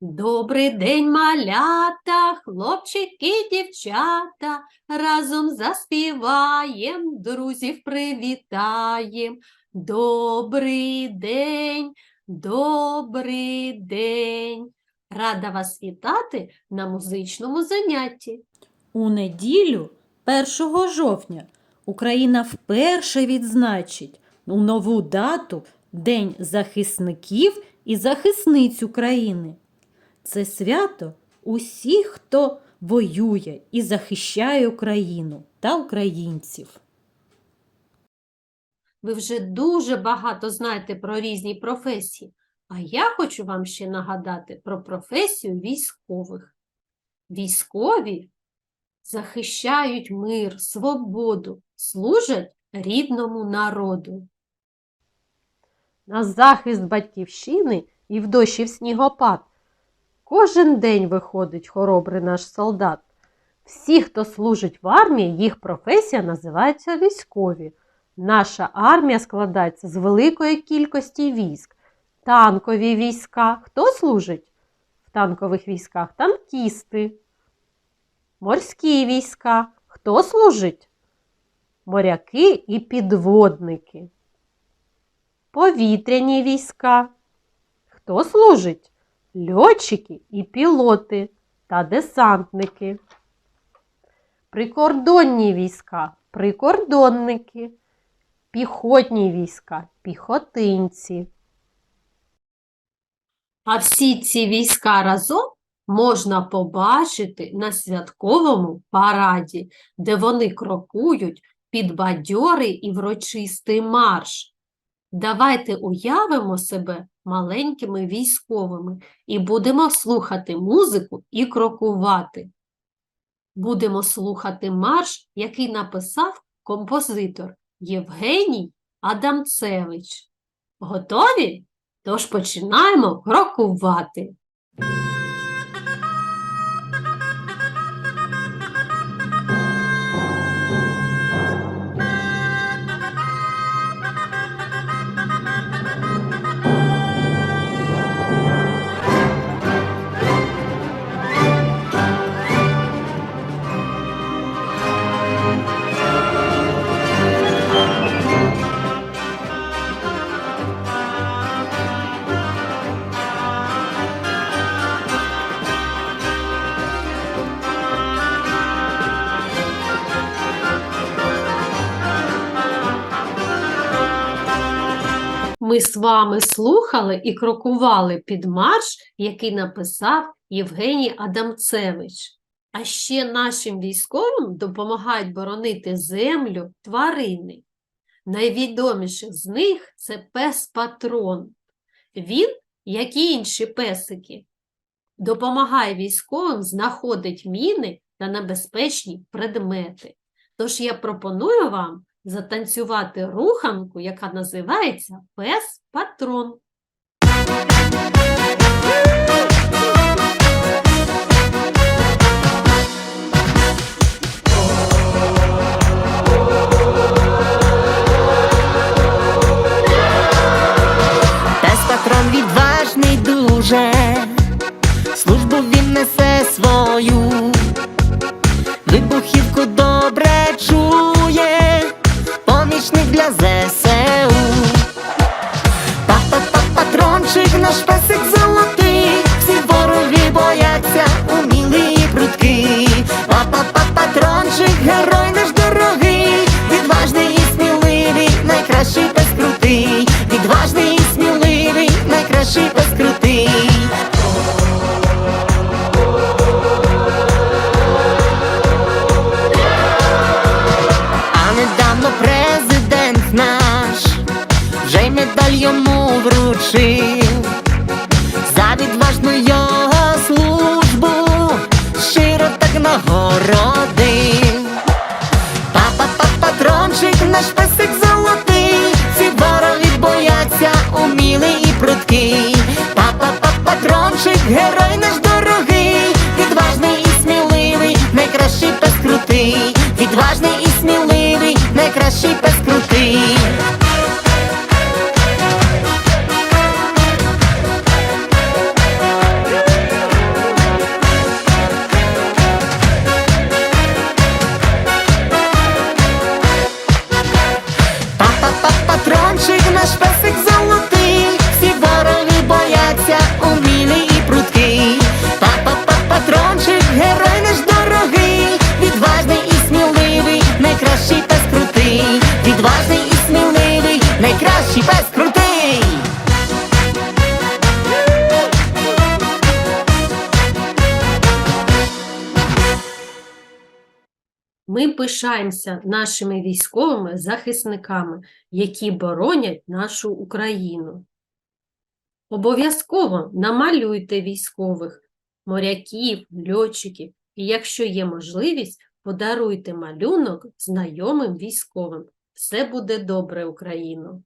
Добрий день, малята, хлопчики, дівчата, разом заспіваєм, друзів привітаєм. Добрий день, добрий день. Рада вас вітати на музичному занятті. У неділю, 1 жовтня, Україна вперше відзначить у нову дату День захисників і захисниць України. Це свято усіх, хто воює і захищає Україну та українців. Ви вже дуже багато знаєте про різні професії, а я хочу вам ще нагадати про професію військових. Військові захищають мир, свободу, служать рідному народу. На захист батьківщини і в дощі в снігопад кожен день виходить хоробрий наш солдат. Всі, хто служить в армії, їх професія називається військові. Наша армія складається з великої кількості військ. Танкові війська. Хто служить в танкових військах? Танкісти. Морські війська. Хто служить? Моряки і підводники. Повітряні війська. Хто служить? Льотчики і пілоти та десантники. Прикордонні війська, прикордонники, піхотні війська, піхотинці. А всі ці війська разом можна побачити на святковому параді, де вони крокують під бадьорий і врочистий марш. Давайте уявимо себе маленькими військовими і будемо слухати музику і крокувати. Будемо слухати марш, який написав композитор Євгеній Адамцевич. Готові? Тож починаємо крокувати. Ми з вами слухали і крокували під марш, який написав Євгеній Адамцевич. А ще нашим військовим допомагають боронити землю тварини. Найвідоміших з них це пес Патрон. Він, як і інші песики, допомагає військовим знаходити міни та небезпечні предмети. Тож я пропоную вам затанцювати руханку, яка називається Пес наш песик золотий, ці вороги бояться, умілий і прудкий. Папа, папа, патрончик, герой наш. Ми пишаємося нашими військовими захисниками, які боронять нашу Україну. Обов'язково намалюйте військових, моряків, льотчиків, і якщо є можливість, подаруйте малюнок знайомим військовим. Все буде добре, Україно!